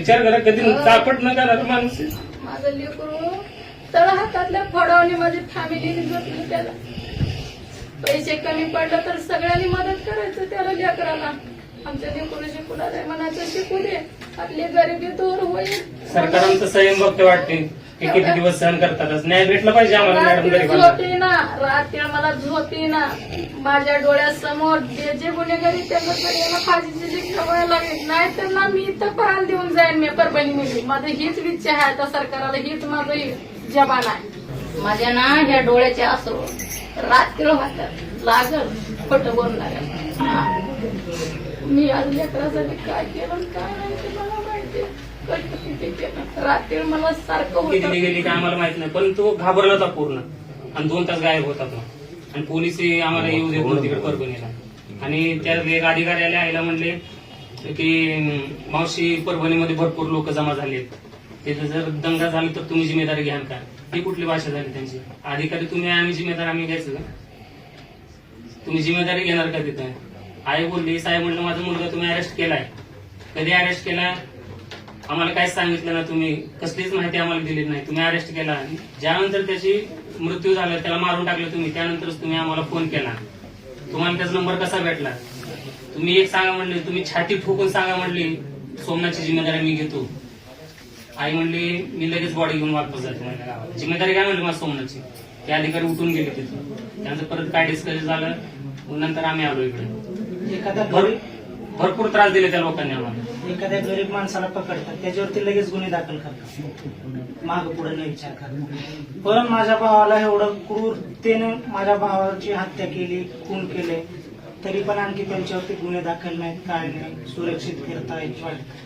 विचार करा कधी चापट न करणार माणूस. आहे. माझं लेकरू तळ हातातल्या फडावणी माझी फॅमिलीने जपली त्याला. पैसे कमी पडलं तर सगळ्यांनी मदत करायचं त्याला लेकराला. आमच्या लेकरू आहे म्हणायचं शिकू दे. आपली गरिबी दूर होईल. सरकारांचं संयम बघते वाटते. की किती दिवस सहन करतातच. न्याय भेटला पाहिजे आम्हाला मॅडम रात्री गरीबांना. झोपी ना रात्री मला झोपी ना माझ्या डोळ्यासमोर जे जे गुन्हेगारी त्यांना सगळ्यांना फाशीची शिक्षा व्हायला लागेल. नाही तर ना मी इथं प्राण देऊन जाईन मी परभणी मध्ये माझं हीच इच्छा आहे. आता सरकारला हीच माझं जबान आहे. माझ्या ना ह्या डोळ्याचे असो रात्री लागल खोटं बोलणार मी आज लेकरासाठी काय केलं आणि काय नाही मला केलं? रात्री मला सारखं किती होतं. गेली काय आम्हाला माहीत नाही. पण तो घाबरला होता पूर्ण. आणि दोन तास गायब होता तो. आणि पोलीस आम्हाला येऊ देत नव्हते तिकडे परभणीला. आणि त्या एक अधिकारी आले आईला म्हणले की अं, मावशी परभणीमध्ये भरपूर लोक जमा झाले तिथे जर दंगा झाला तर तुम्ही जिम्मेदारी घ्याल का? ही कुठली भाषा झाली त्यांची? अधिकारी तुम्ही आम्ही जिम्मेदार आम्ही घ्यायचं का? तुम्ही जिम्मेदारी घेणार का तिथं? आई बोलली साहेब म्हणलं माझा मुलगा तुम्ही अरेस्ट केलाय. कधी अरेस्ट केला? आम्हाला काहीच सांगितलं ना तुम्ही? कसलीच माहिती आम्हाला दिली नाही. तुम्ही अरेस्ट केला ज्यानंतर त्याची मृत्यू झाला त्याला मारून टाकलं तुम्ही त्यानंतरच तुम्ही आम्हाला फोन केला. तुम्हाला त्याचा नंबर कसा भेटला? तुम्ही एक सांगा म्हणले तुम्ही छाती ठोकून सांगा म्हणली सोमनाथची जिम्मेदारी मी घेतो. आई म्हणली मी लगेच बॉडी घेऊन वापस जातो माझ्या गावात जिम्मेदारी काय म्हणली माझ्या सोमनाथची? ते अधिकारी उठून गेले तिथून. त्यानंतर परत काय डिस्कशन झालं? नंतर आम्ही आलो इकडे. भरपूर त्रास दिले त्या लोकांनी आम्हाला. एखाद्या गरीब माणसाला पकडतात त्याच्यावरती लगेच गुन्हे दाखल करतात. माग पुढे न विचार करतात पण माझ्या भावाला एवढं क्रूरतेने माझ्या भावाची हत्या केली खून केले तरी पण आणखी त्यांच्यावरती गुन्हे दाखल नाहीत काय नाही सुरक्षित फिरतायत वाटत.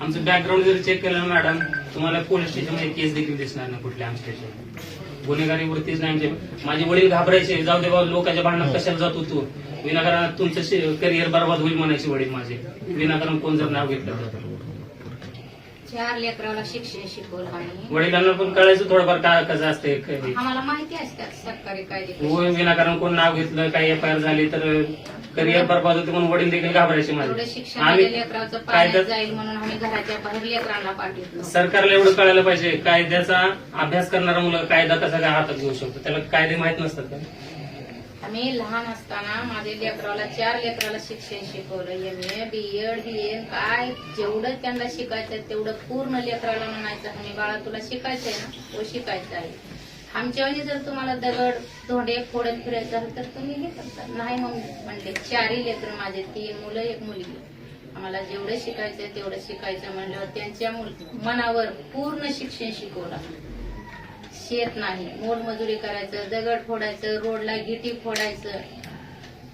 आमचं बॅकग्राऊंड जर चेक केलं ना मॅडम तुम्हाला पोलीस स्टेशनमध्ये केस देखील दिसणार नाही कुठल्या आमच्या स्टेशन गुन्हेगारीवरतीच नाही आमचे माझे वडील घाबरायचे जाऊ दे बाबा लोकांच्या भांडणात कशाला जातो तू? विनाकारण तुमचं करिअर बर्बाद होईल म्हणायचे वडील माझे. विनाकारण कोण जर नाव घेतलं चार लेकराला शिक्षण शिकवलं आणि वडिलांना पण कळायचं थोडंफार काय कसं असते आम्हाला माहिती असतात सरकारी कायदे? होय, विनाकारण कोण नाव घेतलं काही एफ आय आर झाली तर करिअर बर्बाद होते म्हणून वडील देखील घाबरायचे एवढं माझे. शिक्षण आम्ही आलेल्या लेकराचं काय पाण्यात तर जाईल म्हणून आम्ही घराच्या बाहेर लेकरांना पाठवतो सरकारला एवढं कळायला पाहिजे. कायद्याचा अभ्यास करणारा मुलं कायदा कसा काय हातात घेऊ शकतो? त्याला कायदे माहीत नसतात का? आम्ही लहान असताना माझ्या लेकराला चार लेकराला शिक्षण शिकवलं. M A B Ed B Ed काय जेवढं त्यांना शिकायचं तेवढं पूर्ण लेकराला म्हणायचं आम्ही बाळा तुला शिकायचंय ना? तो शिकायचं आहे. आमच्या वेळी जर तुम्हाला दगड धोंडे फोडत फिरायचं असेल तर तुम्ही हे करता. नाही मग म्हणले चारही लेकर माझे तीन मुलं एक मुलगी. आम्हाला जेवढं शिकायचं तेवढं शिकायचं म्हणल्यावर त्यांच्या मनावर पूर्ण शिक्षण शिकवलं. शेत नाही मोलमजुरी करायचं दगड फोडायचं रोडला गिटी फोडायचं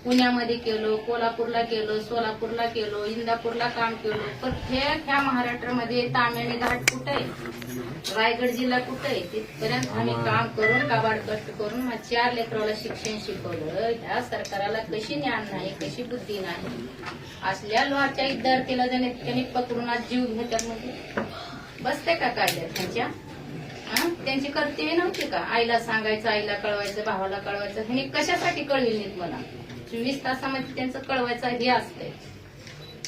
पुण्यामध्ये केलो कोल्हापूरला केलो सोलापूरला केलो इंदापूरला काम केलो. प्रत्येक ह्या महाराष्ट्रामध्ये तामिळी घाट कुठे? आहे रायगड जिल्हा कुठे? आहे तिथपर्यंत आम्ही काम करून काबाड कष्ट करून मग चार लेकराला शिक्षण शिकवलं. ह्या सरकाराला कशी ज्ञान नाही कशी बुद्धी नाही? असल्या लोहाच्या विद्यार्थीला ज्याने त्यांनी पकडून आज जीव घेतात म्हणजे बसते का कायद्यात त्यांच्या? हं? त्यांची कर्तव्य नव्हती का? आईला सांगायचं आईला कळवायचं भावाला कळवायचं. हे कशासाठी कळविल नाहीत मला? चोवीस तासामध्ये त्यांचं कळवायचं हे असतंय.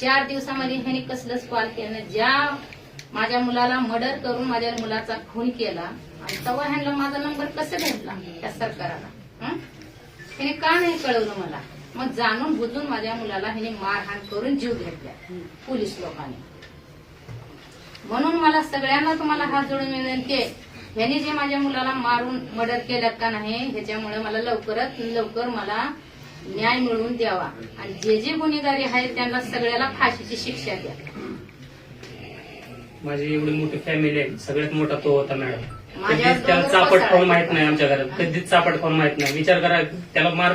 चार दिवसामध्ये ह्यानी कसलंच कॉल केलं ज्या माझ्या मुलाला मर्डर करून माझ्या मुलाचा खून केला आणि तेव्हा ह्यांना माझा नंबर कसं भेटला? त्या सरकाराला. हं? ह्याने का नाही कळवलं मला? मग जाणून बुजून माझ्या मुलाला ह्याने मारहाण करून जीव घेतला. पोलीस लोकांनी. म्हणून मला सगळ्यांना तुम्हाला हात जोडून विनंती आहे. ह्यांनी जे माझ्या मुलाला मारून मर्डर केल्यात का नाही ह्याच्यामुळे मला लवकरात लवकर मला न्याय मिळवून द्यावा. आणि जे जे गुन्हेगारी आहेत त्यांना सगळ्याला फाशीची शिक्षा द्या. माझी एवढी मोठी फॅमिली आहे सगळ्यात मोठा तो होता मॅडम. कधीच त्याला चापट खाऊन. माहीत नाही आमच्या घरात. कधीच चापट खाऊन माहीत नाही. विचार करा त्याला मार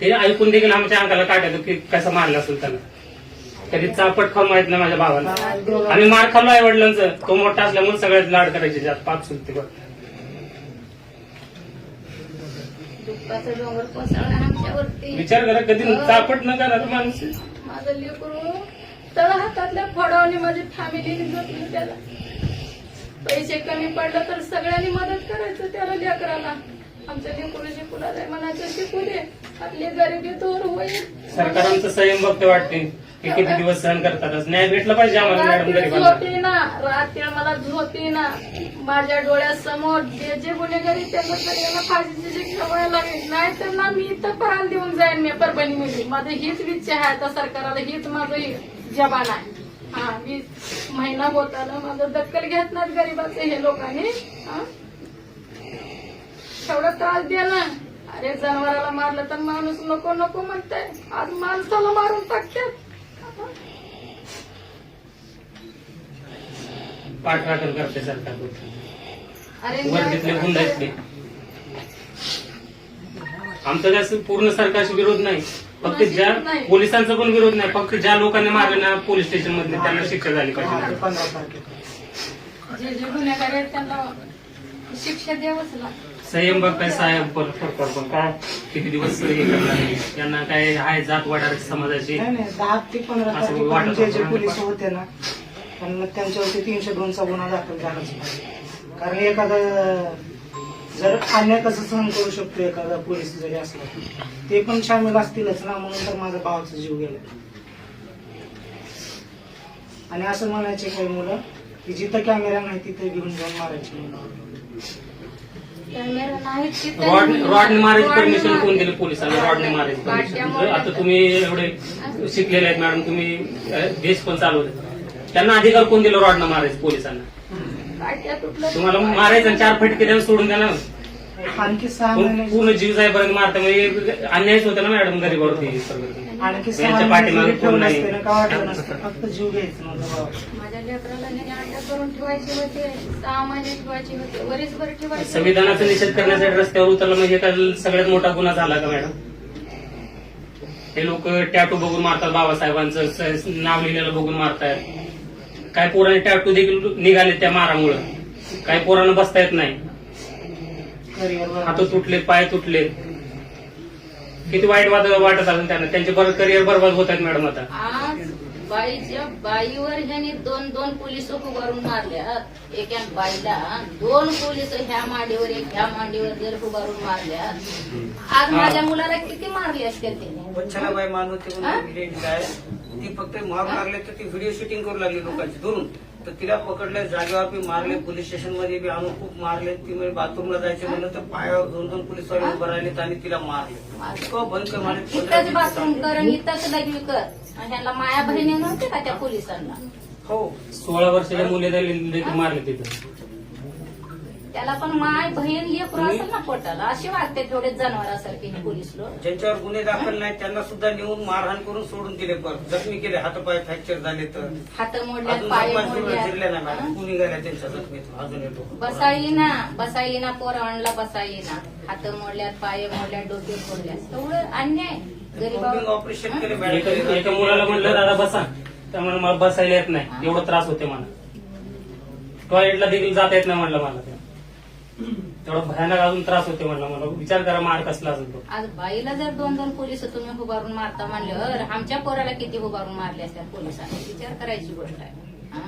ते ऐकून देखील आमच्या अंगाला काटायचं की कसं मारलं असेल त्याला. कधी चापट खाऊन माहीत नाही माझ्या भावाला आम्ही मार खाल्लो आई वडिलांचं. तो मोठा असल्यामुळे सगळ्यात लाड करायचे जात पाच चुलते बघ. विचार करा कधी चापट न करणार माणूस. आहे. माझं लेकरू तळ हातातल्या फडावणी माझी जपली त्याला. पैसे कमी पडलं तर सगळ्यांनी मदत करायचं त्याला लेकराला. आमच्या लेकरू आहे म्हणायचं शिकू दे. आपली गरिबी दूर होईल. सरकारांचं संयम बघते वाटते. हे किती दिवस सहन करतातच. न्याय भेटला पाहिजे आम्हाला मॅडम रात्री गरीबांना. झोपी ना रात्री मला झोपी ना. माझ्या डोळ्यासमोर जे जे गुन्हेगारी त्यांना सगळ्यांना फाशीची शिक्षा व्हायला लागली. नाही तर ना मी इथं प्राण देऊन जाईन मी मध्ये. माझं हीच इच्छा आहे आता सरकारला हीच माझं हे जबान आहे. हा मी महिना होताना माझं दखल घेत नाहीत गरीबाचे हे लोकांनी. हा? एवढा त्रास द्या ना. अरे जनावराला मारलं तर माणूस नको नको म्हणताय. आज माणसाला मारून टाकतात. पाठराखण करते सरकार गुंड ते. आमचा जास्त पूर्ण सरकारशी विरोध नाही. फक्त ज्या. पोलिसांचा पण विरोध नाही. फक्त ज्या लोकांनी मारले ना पोलीस स्टेशन मधले त्यांना शिक्षा झाली पाहिजे. जे जे गुन्हेगार आहेत त्यांना शिक्षा द्यावंच लागतं. संयम बघ काय साहेब पर- सरकार पण काय किती दिवस हे करणार. त्यांना काय आहे जात वाढार समाजाची नाही नाही दहा ते पंधरा असं तारखेपर्यंत वाटत जे जे होतं. पोलीस होते ना त्यांना त्यांच्यावरती तीनशे दोनचा गुन्हा दाखल झालाच पाहिजे कारण एखादा जर अन्याय कसं सहन करू शकतो एखादा पोलीस जरी असला ते पण सामील असतीलच ना म्हणून तर माझा भावाचा जीव गेला आणि असं म्हणायचे काही मुलं की जिथं कॅमेरा नाही तिथे घेऊन जाऊन मारायचे मुलं. रॉड रॉडने मारायची परमिशन कोण. दिली पोलिसांना? रॉडने मारायची परमिशन आता तुम्ही एवढे शिकलेले आहेत मॅडम तुम्ही देश पण चालवले. त्यांना अधिकार कोण दिलं रॉडनं मारायचं पोलिसांना? तुम्हाला मारायचं आणि चार फटके द्यायला सोडून द्या ना आणखी सहा पूर्ण महिने पूर्ण जीव जाईपर्यंत मारता म्हणजे अन्यायच होता ना मॅडम गरीबावरती सगळं. आणखी सहा यांच्या पाठीमागे जरी कोण ठेवलं नाही. असते ना का वाटलं नसतं? फक्त जीव घ्यायचं माझ्या लेकराला ह्याने अटक करून ठेवायचे होते सहा महिने ठेवायचे होते ठेवायचे संविधानाचा निषेध करण्यासाठी रस्त्यावर उतरलं म्हणजे का सगळ्यात मोठा गुन्हा झाला का मॅडम? हे लोक टॅटू बघून मारतात बाबासाहेबांचं स- नाव लिहिलेलं बघून मारतायत. काय पोरांनी टॅटू देखील निघाले त्या मारामुळं? काही पोरांना बसता येत नाही. हात तुटलेत पाय तुटलेत. किती वाईट वाट वाटत असेल त्यांना. त्यांचे बरं करिअर बरबाद होत आहेत मॅडम आता. आज बाईच्या बाईवर ह्याने दोन दोन पोलीस उभारून मारल्यात एका बाईला दोन पोलीस ह्या मांडीवर एक ह्या मांडीवर जर उभारून मारल्यात आज माझ्या मुलाला किती मारले असते त्याने वच्छलाबाई मानवते? म्हणून आहे. ती फक्त मारून लागले तर ती व्हिडिओ शूटिंग करू लागली लोकांची धरून. तर तिला पकडले जागेवर बी मारले पोलीस स्टेशनमध्ये बी आणून खूप मारले. ती म्हणजे बाथरूमला जायचे म्हणलं तर पायावर दोन दोन पोलीस वाले उभं राहिले आणि तिला मारले. इतकं भयंकर मारले इथंच बाथरूम कर आणि इथंच लग्न कर. आणि ह्यांना माया बहिणी नव्हते का त्या पोलिसांना? हो. सोळा वर्षाच्या मुली देखील मारले तिथं. त्याला पण माय बहीण हे असेल ना पोटाला. असे वागते थोडे जनावरासारखे हे पोलीस लोक. ज्यांच्यावर गुन्हे दाखल नाही त्यांना सुद्धा नेऊन मारहाण करून सोडून दिले. परत जखमी केले हातपाय फ्रॅक्चर झाले तर. हात मोडल्यात अजून पाय जखमा नाही गेल्या त्यांच्या जखमीत अजून येतो. बसाई ना बसाई ना पोर आणला बसाई ना हात मोडल्यात पाय मोडल्यात डोके फोडल्यात. एवढं अन्याय. गरीबावर ऑपरेशन केले एका मॅडम. एका मुलाला म्हणलं दादा बसा. त्यामुळे मला बसायला येत नाही. एवढा त्रास होते मला टॉयलेटला देखील जाता येत नाही म्हणलं मला. तेवढा भयानक अजून त्रास होते म्हणलं मला विचार करा मार कसला असेल तो आज बाईला जर दोन दोन पोलीस तुम्ही उभारून मारता म्हणल्यावर आमच्या पोराला किती उभारून मारले असतात पोलिसांनी विचार करायची गोष्ट आहे हा?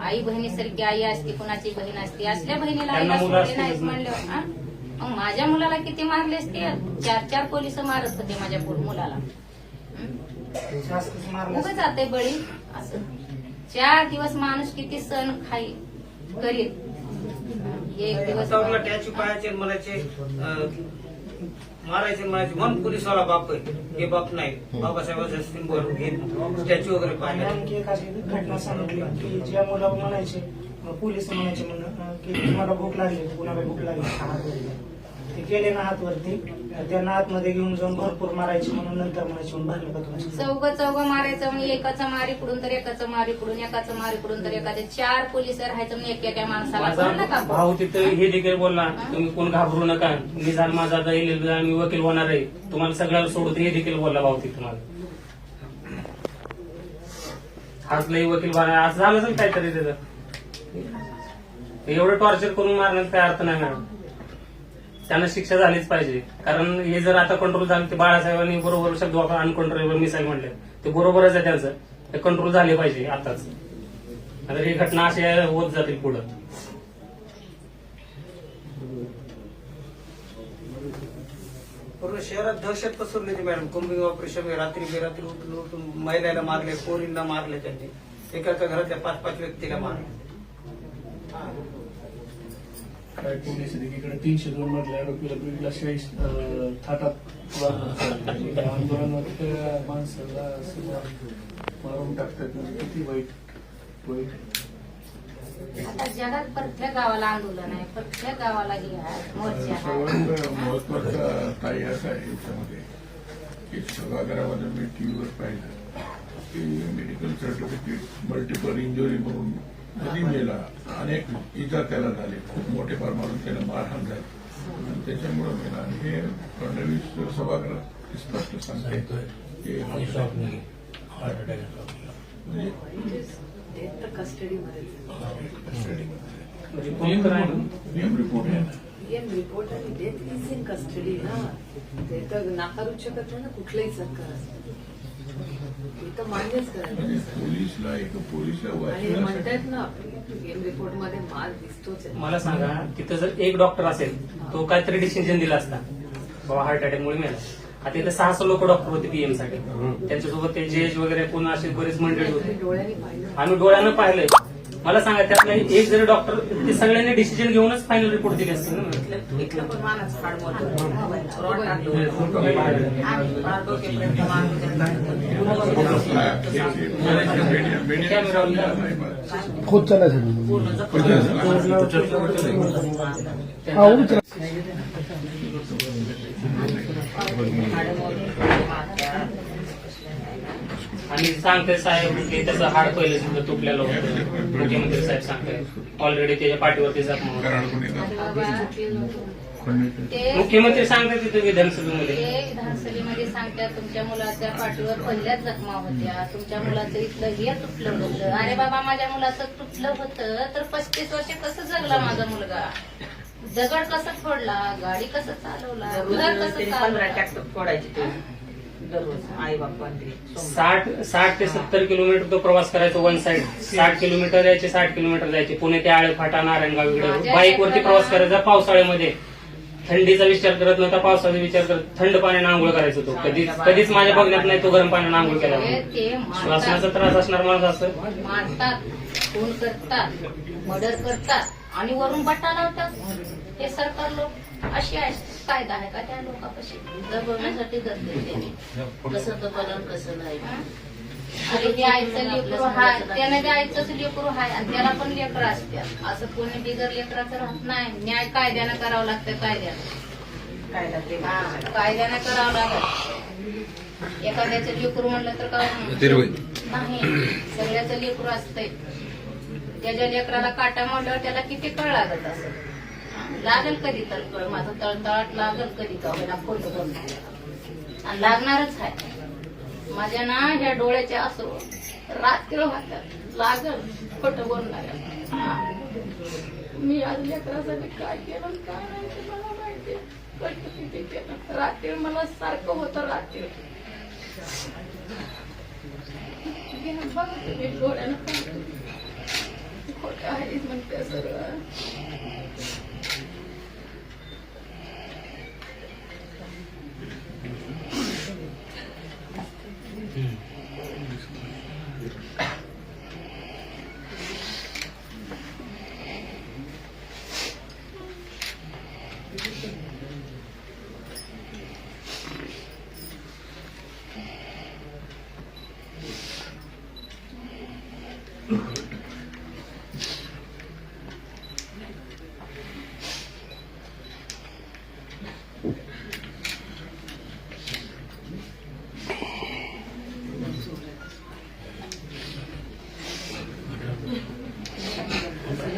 आई बहिणीसारखी आई असते कुणाची बहीण असते असल्या बहिणीला त्यांना आईला मुलं सोडले असतीलच नाहीत ना. म्हणल्यावर हा? मग माझ्या मुलाला किती मारले असते चार चार पोलीस मारत होते माझ्या पो- मुलाला? जास्तच मारलं उभं जाते बळी असं चार दिवस माणूस किती सण खाई करीत एक दिवस हातावरला टॅची पायाचे म्हणायचे अं, मारायचे म्हणायचे मन पोलिसवाला बाप आहे? हे बाप नाही. बाबासाहेबांचा सिंबल हे स्टॅच्यू वगैरे आणि पाहिजे आणखी एक अशी घटना सांगितली की ज्या मुला म्हणायचे अं, पोलीस म्हणायचे म्हणून अं, की तुम्हाला भूक लागली कुणाला भूक लागली. ते गेले ना हात वरती तर त्यांना आतमध्ये घेऊन जाऊन भरपूर मारायचे म्हणून नंतर म्हणायचे म्हणून भरलं का चौघ चौघ मारायचं म्हणजे एकाचं मारी पुढून तर एकाचं मारी पुढून एकाचं मारी पुढून तर एकाचे चार पोलीस राहायचं म्हणजे एका एका माणसाला. का? भाऊ तिथं हे देखील बोलला तुम्ही कोण घाबरू नका. मी झालं माझा आता मी वकील होणार आहे. तुम्हाला सगळ्याला सोडतो हे देखील बोलला भाऊ तिथं मला. हाच लई वकील बना असं झालं असेल काहीतरी त्याचं. एवढं टॉर्चर करून मारण्यात काय अर्थ नाही मॅडम त्यांना शिक्षा झालीच पाहिजे. कारण हे जर आता कंट्रोल झालं ते बाळासाहेबांनी बरोबर शब्द वापर अनकंट्रोलेबल मिसाईल म्हणले ते बरोबरच आहे त्यांचं. ते कंट्रोल झाले पाहिजे आताच. आता ही घटना अशा होत जातील पुढं. पूर्ण शहरात दहशत पसरली होती मॅडम. कुंभिंग ऑपरेशन रात्री बेरात्री उठून उठून महिलाला मारले पोरींना मारले त्यांनी. एका एका घरातल्या पाच पाच व्यक्तीला मारले. काय पोलीस एकीकडे तीनशे दोन मधल्या आरोपीला बीडला शाहीस थाटात चालली. आंदोलनात माणसाला मारून टाकतात. म्हणजे किती वाईट वाईट. आता जगात प्रत्येक गावाला आंदोलन आहे. प्रत्येक गावाला हे आहे. मोर्चा आहे. सर्वात महत्त्वाचा ताई असा आहे याच्यामध्ये. की सभागृहामध्ये मी टीव्हीवर पाहिलं. की मेडिकल सर्टिफिकेट मल्टिपल इंजुरी म्हणून कधी मेला अनेक इजा त्याला झाले. खूप मोठे फार मारून त्याला मारहाण झाली आणि त्याच्यामुळे मेला हे फडणवीस सभागृहात स्पष्ट सांगते की हार्ट अटॅक म्हणजे? नियम रिपोर्ट आहे. ना पीएम रिपोर्ट आणि डेथ इज इन कस्टडी ना. ते तर नाकारूच शकत नाही ना कुठलंही सरकार असतं ते तर मान्यच करायला म्हणजे लागतं. पोलीसला एक पोलीसला हे माल दिसतोच आहे. मला सांगा तिथं जर एक डॉक्टर असेल तो काहीतरी डिसिजन दिला असता बाबा हार्ट अटॅकमुळे मेला. आता इथं सहा सहा लोक डॉक्टर होते पीएमसाठी. त्यांच्यासोबत ते जज वगैरे कोण असे बरेच मंडळी आणि होते. डोळ्यांनी पाहिलं. आम्ही डोळ्यानं पाहिलंय. मला सांगा त्यातला एक जरी डॉक्टर ते सगळ्यांनी डिसिजन घेऊनच फायनल रिपोर्ट दिले असते ना इथलं पण मानच फाड मोठं रॉड टाकलं हे होतं. फोटो पाहिलं. आणि फार डोक्यापर्यंत मान वगैरे टाकलं. कॅमेरावर पूर्ण जखम आणि सांगते साहेब की त्याचं हाड पहिलं सुद्धा तुटलेलं होतं. मुख्यमंत्री साहेब सांगताय ऑलरेडी त्याच्या पाठीवरती जखमा होता ते मुख्यमंत्री सांगतात तिथे विधानसभेमध्ये. ते विधानसभेमध्ये सांगतात तुमच्या मुलाच्या पाठीवर पहिल्याच जखमा होत्या. तुमच्या मुलाचं इथलं हे तुटलं होतं. अरे बाबा माझ्या मुलाचं तुटलं होतं. तर पस्तीस वर्ष कसं जगला माझा मुलगा? दगड कसं फोडला? गाडी कसं चालवला? घर कसं चालवला? फोडायचे ते. दररोज आई बापांकडे साठ साठ ते सत्तर किलोमीटर तो प्रवास करायचा वन साइड साठ किलोमीटर यायचे साठ किलोमीटर जायचे. पुणे ते आळे फाटा नारायणगाव इकडे. बाईकवरती लेकराला- प्रवास करायचा पावसाळ्यामध्ये. थंडीचा विचार करत नव्हता पावसाचा विचार करत थंड पाण्याने आंघोळ करायचा तो. कधीच कधीच माझ्या बघण्यात नाही तो गरम पाण्याने आंघोळ केला. हे ते श्वासनाचा त्रास असणार माणूस असं. मारतात खून करतात मर्डर करतात आणि वरून बट्टा लावतात. हे सरकार लोक. अशी आहे. कायदा आहे का? त्या लोकांपाशी दबवण्यासाठी करते त्यांनी कसं दबवलं कसं नाही. अरे आईचं लेकरू हाय त्याने ते आईचंच लेकरू हाय आणि त्याला पण लेकर असतात असं कोणी बिगर लेकराचं राहत नाही. न्याय कायद्यानं करावं लागतं कायद्यानं. कायदा ते कायद्यानं करावं लागत. एखाद्याचं लेकरू म्हणलं तर काय नाही. सगळ्याचं लेकरू असतंय. त्याच्या लेकराला काटा मारल्यावर त्याला किती कळ लागत असं लागल कधी तर कळ माझं तळतळाट लागल कधी का? होईना फोटो करून आणि लागणारच आहे. माझ्या ना ह्या डोळ्याचे असो रात्र वाटत लागल खोटं बोलणार मी आज लेकरासाठी काय केलं काय नाही मला माहिती कष्ट किती केलं. रात्री मला सारखं होतं रात्री बघ तुम्ही डोळ्यानं खोटं आहे म्हणते सर्व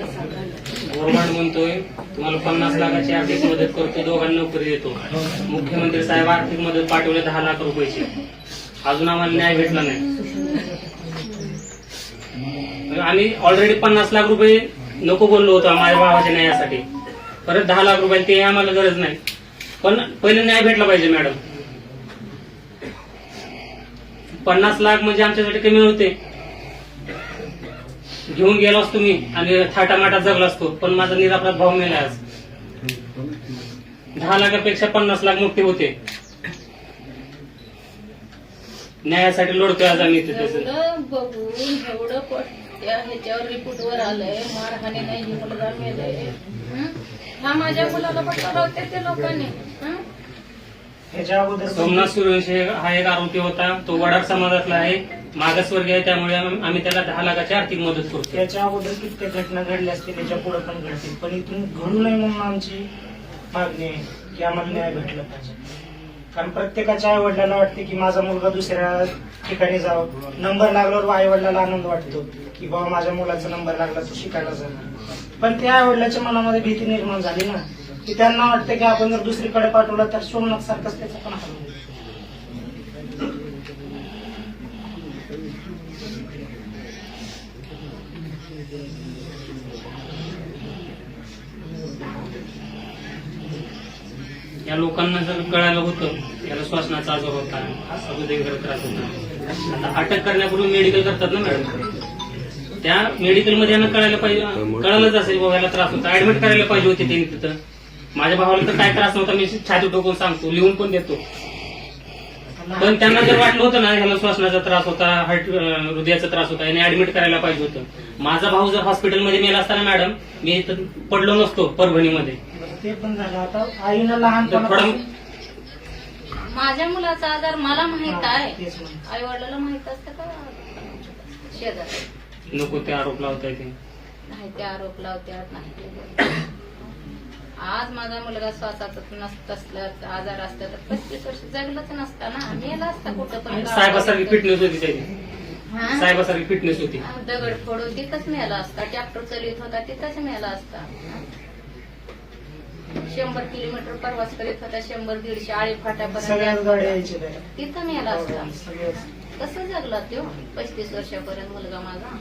गव्हर्नमेंट म्हणतोय तुम्हाला पन्नास लाखाची आर्थिक मदत करतो दोघांना नोकरी देतो. मुख्यमंत्री साहेब आर्थिक मदत पाठवले दहा लाख रुपयाची. अजून आम्हाला न्याय भेटला नाही. आम्ही ऑलरेडी पन्नास लाख रुपये नको बोललो होतो माझ्या भावाच्या न्यायासाठी. परत दहा लाख रुपये ते आम्हाला गरज नाही. पण पहिले न्याय भेटला पाहिजे मॅडम. पन्नास लाख म्हणजे आमच्यासाठी कमी होते. घेऊन गेलो असतो मी आणि थाटामाटा जगलो असतो. पण माझा निरापराध भाव मेला आज. दहा लाखापेक्षा पन्नास लाख मोठे होते. न्यायासाठी लढतोय आज आम्ही एवढं बघून एवढं प- त्या ह्याच्यावर रिपोर्ट वर आलंय. मारहाणी नाही ही मुलगा मेलंय. माझ्या मुलाला होते ते लोकांनी. हं? ह्याच्या अगोदर सोमनाथ सूर्यवंशी हा एक आरोपी होता. तो वडार समाजातला आहे. मागासवर्गीय आहे. त्यामुळे आम- आम्ही त्याला दहा लाखाची आर्थिक मदत करतो त्याच्या अगोदर कित्येक घटना घडल्या असतील त्याच्या पुढे पण घडतील. पण इथून घडू नये म्हणून आमची मागणी आहे की आम्हाला न्याय भेटला पाहिजे. कारण प्रत्येकाच्या आई वडिलांना वाटते की माझा मुलगा दुसऱ्या ठिकाणी जावं. नंबर लागल्यावर आई वडिलांना आनंद वाटतो की बाबा माझ्या मुलाचा नंबर लागला तो शिकायला जाणार. पण त्या आई वडिलांच्या मनामध्ये भीती निर्माण झाली ना की त्यांना वाटतं की आपण जर दुसरीकडे पाठवलं तर सोमनाथ सारखंच त्याचा पण हाल त्या लोकांना जर कळायला होतं याला श्वासनाचा आजार होता. अगोदर त्रास होता. आता अटक करण्यापूर्वी मेडिकल करतात ना मॅडम त्या मेडिकलमध्ये यांना कळायला पाहिजे कळालंच असेल बाबा याला त्रास होता. ऍडमिट करायला पाहिजे होते त्यांनी तिथं. माझ्या भावाला तर काय त्रास नव्हता मी छाती टोकून सांगतो लिहून पण देतो. पण त्यांना जर वाटलं होतं ना ह्याला श्वासनाचा त्रास होता हार्ट हृदयाचा त्रास होता याने ऍडमिट करायला पाहिजे होतं. माझा भाऊ जर हॉस्पिटलमध्ये मेला असताना मॅडम मी इथं पडलो नसतो परभणीमध्ये. ते पण झालं. आता आईनं लहानपणापासून माझ्या मुलाचा आजार मला माहीत आहे. तेच. आई वडिलांना माहीत असतं का? शेजार. नको ते आरोप लावता येते नाही ते आरोप लावत्यात नाही ते बोलतात. आज माझा मुलगा श्वासाचा नसत असलं आजार असता तर पस्तीस वर्ष जगलंच नसता ना. मेला असता कुठं पण साहेबासारखी फिटनेस होती त्याची. हा? साहेबासारखी फिटनेस होती. दगड फोडून तिथंच मेला असता. ट्रॅक्टर चालवित होता तिथंच मेला असता. शंभर किलोमीटर प्रवास करीत होता शंभर दीडशे आळी त्या. तिथं मेला असता सगळ्याच. कसं जगला तो पस्तीस वर्षापर्यंत मुलगा माझा